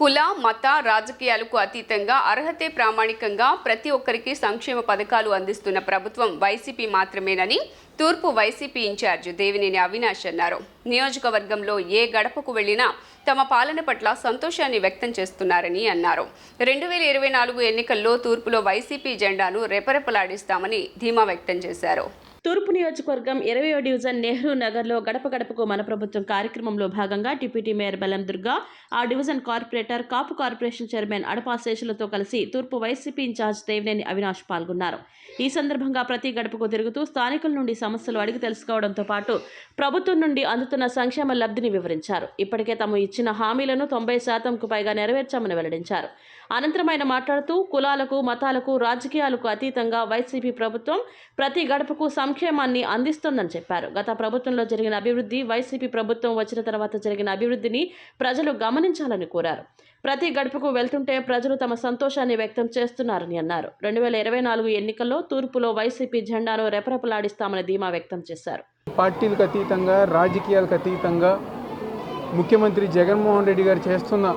కుల మత రాజకీయాలకు అతీతంగా అర్హతే ప్రామాణికంగా ప్రతి ఒక్కరికి సంక్షేమ పథకాలు అందిస్తున్న ప్రభుత్వం వైసీపీ మాత్రమేనని తూర్పు వైసీపీ ఇన్ఛార్జ్ దేవినేని అవినాష్ అన్నారు. నియోజకవర్గంలో ఏ గడపకు వెళ్ళినా తమ పాలన పట్ల సంతోషాన్ని వ్యక్తం చేస్తున్నారని అన్నారు. రెండు వేల ఇరవై నాలుగు ఎన్నికల్లో తూర్పులో వైసీపీ జెండాను రెపరెపలాడిస్తామని ధీమా వ్యక్తం చేశారు. తూర్పు నియోజకవర్గం ఇరవయో డివిజన్ నెహ్రూ నగర్లో గడప గడపకు మన ప్రభుత్వం కార్యక్రమంలో భాగంగా డిప్యూటీ మేయర్ బలం దుర్గా ఆ division corporator Kapu corporation chairman Adapa శేషులతో కలిసి తూర్పు వైసీపీ ఇన్ఛార్జ్ దేవినేని అవినాష్ పాల్గొన్నారు. ఈ సందర్భంగా ప్రతి గడపకు తిరుగుతూ స్థానికుల నుండి సమస్యలు అడిగి తెలుసుకోవడంతో పాటు ప్రభుత్వం నుండి అందుతున్న సంక్షేమ లబ్ధిని వివరించారు. ఇప్పటికే తాము ఇచ్చిన హామీలను తొంభై శాతంకు పైగా నెరవేర్చామని వెల్లడించారు. అనంతరం ఆయన మాట్లాడుతూ కులాలకు మతాలకు రాజకీయాలకు అతీతంగా వైసీపీ ప్రభుత్వం ప్రతి గడపకు సంక్షేమాన్ని అందిస్తోందని చెప్పారు. గత ప్రభుత్వంలో జరిగిన అభివృద్ధి వైసీపీ ప్రభుత్వం వచ్చిన తర్వాత జరిగిన అభివృద్ధిని ప్రజలు గమనించాలని కోరారు. ప్రతి గడుపుకు వెళ్తుంటే ప్రజలు తమ సంతోషాన్ని వ్యక్తం చేస్తున్నారని అన్నారు. రెండు వేల ఇరవై నాలుగు ఎన్నికల్లో తూర్పులో వైసీపీ జెండాను రెపరెపలాడిస్తామని ధీమా వ్యక్తం చేశారు. పార్టీలకు అతీతంగా రాజకీయాలకు అతీతంగా ముఖ్యమంత్రి జగన్మోహన్ రెడ్డి గారు చేస్తున్న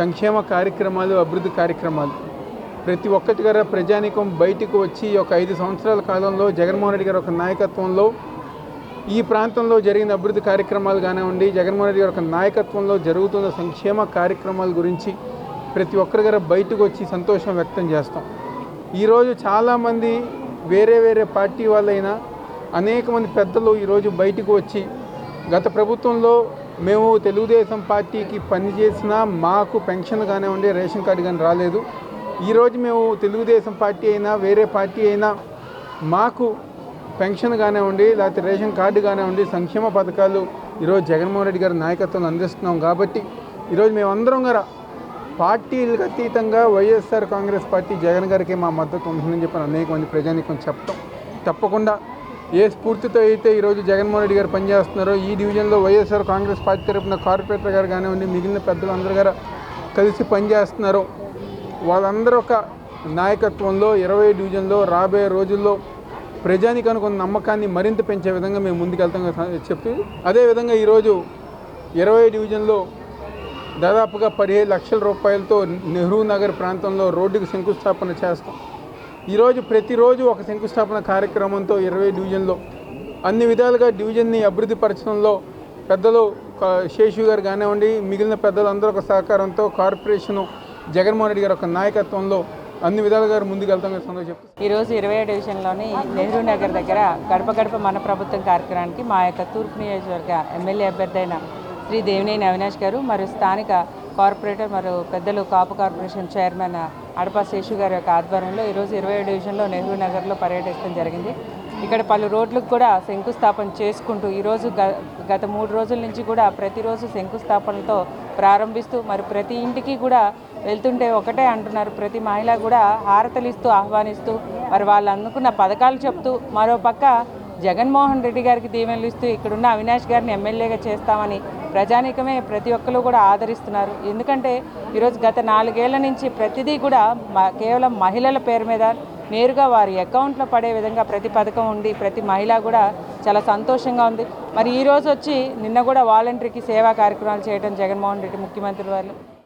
సంక్షేమ కార్యక్రమాలు అభివృద్ధి కార్యక్రమాలు ప్రతి ఒక్కటి గారు ప్రజానికం బయటకు వచ్చి ఒక ఐదు సంవత్సరాల కాలంలో జగన్మోహన్ రెడ్డి గారి ఒక నాయకత్వంలో ఈ ప్రాంతంలో జరిగిన అభివృద్ధి కార్యక్రమాలు కానివ్వండి జగన్మోహన్ రెడ్డి గారి ఒక నాయకత్వంలో జరుగుతున్న సంక్షేమ కార్యక్రమాల గురించి ప్రతి ఒక్కరి గారు బయటకు వచ్చి సంతోషం వ్యక్తం చేస్తాం. ఈరోజు చాలామంది వేరే వేరే పార్టీ వాళ్ళైనా అనేక మంది పెద్దలు ఈరోజు బయటకు వచ్చి గత ప్రభుత్వంలో మేము తెలుగుదేశం పార్టీకి పనిచేసినా మాకు పెన్షన్ కానివ్వండి రేషన్ కార్డు కానీ రాలేదు. ఈరోజు మేము తెలుగుదేశం పార్టీ అయినా వేరే పార్టీ అయినా మాకు పెన్షన్ కానివ్వండి లేకపోతే రేషన్ కార్డు కానివ్వండి సంక్షేమ పథకాలు ఈరోజు జగన్మోహన్ రెడ్డి గారి నాయకత్వంలో అందిస్తున్నాం కాబట్టి ఈరోజు మేమందరం గారా పార్టీలకు అతీతంగా వైఎస్ఆర్ కాంగ్రెస్ పార్టీ జగన్ గారికి మా మద్దతు ఉంటుందని చెప్పి అనేక మంది ప్రజానికం చెప్తాం తప్పకుండా ఏ స్ఫూర్తితో అయితే ఈరోజు జగన్మోహన్ రెడ్డి గారు పనిచేస్తున్నారో ఈ డివిజన్లో వైఎస్ఆర్ కాంగ్రెస్ పార్టీ తరపున కార్పొరేటర్ గారు కానివ్వండి మిగిలిన పెద్దలు అందరూ గారు కలిసి పనిచేస్తున్నారో వాళ్ళందరూ ఒక నాయకత్వంలో ఇరవై డివిజన్లో రాబోయే రోజుల్లో ప్రజానికి అనుకున్న నమ్మకాన్ని మరింత పెంచే విధంగా మేము ముందుకెళ్తాం చెప్పి అదేవిధంగా ఈరోజు ఇరవై డివిజన్లో దాదాపుగా పదిహేడు లక్షల రూపాయలతో నెహ్రూ నగర్ ప్రాంతంలో రోడ్డుకు శంకుస్థాపన చేస్తాం. ఈరోజు ప్రతిరోజు ఒక శంకుస్థాపన కార్యక్రమంతో ఇరవై డివిజన్లో అన్ని విధాలుగా డివిజన్ని అభివృద్ధి పరచడంలో పెద్దలు క- శేషు గారు కానివ్వండి మిగిలిన పెద్దలందరూ ఒక సహకారంతో కార్పొరేషను జగన్మోహన్ రెడ్డి గారి ఒక నాయకత్వంలో అన్ని విధాలుగా ముందుకెళ్తామని సంతోషం చెప్తాను ఈరోజు ఇరవై డివిజన్లోని నెహ్రూ నగర్ దగ్గర గడప గడప మన ప్రభుత్వం కార్యక్రమానికి మా యొక్క తూర్పు నియోజకవర్గ ఎమ్మెల్యే అభ్యర్థి అయిన శ్రీ దేవినేని అవినాష్ గారు మరియు స్థానిక కార్పొరేటర్ మరియు పెద్దలు కాపు కార్పొరేషన్ చైర్మన్ అడపా శేషు గారి యొక్క ఆధ్వర్యంలో ఈరోజు ఇరవై డివిజన్లో నెహ్రూ నగర్లో పర్యటించడం జరిగింది. ఇక్కడ పలు రోడ్లకు కూడా శంకుస్థాపన చేసుకుంటూ ఈరోజు గ గత మూడు రోజుల నుంచి కూడా ప్రతిరోజు శంకుస్థాపనలతో ప్రారంభిస్తూ మరి ప్రతి ఇంటికి కూడా వెళ్తుంటే ఒకటే అంటున్నారు. ప్రతి మహిళ కూడా హారతలు ఇస్తూ ఆహ్వానిస్తూ మరి వాళ్ళు అందుకున్న పథకాలు చెప్తూ మరో పక్క జగన్మోహన్ రెడ్డి గారికి దీవెనలు ఇస్తూ ఇక్కడున్న అవినాష్ గారిని ఎమ్మెల్యేగా చేస్తామని ప్రజానీకమే ప్రతి ఒక్కరు కూడా ఆదరిస్తున్నారు. ఎందుకంటే ఈరోజు గత నాలుగేళ్ళ నుంచి ప్రతిదీ కూడా మ- కేవలం మహిళల పేరు మీద నేరుగా వారి అకౌంట్లో పడే విధంగా ప్రతి పథకం ఉండి ప్రతి మహిళ కూడా చాలా సంతోషంగా ఉంది. మరి ఈరోజు వచ్చి నిన్న కూడా వాలంటరీకి సేవా కార్యక్రమాలు చేయడం జగన్మోహన్ రెడ్డి ముఖ్యమంత్రి వాళ్ళు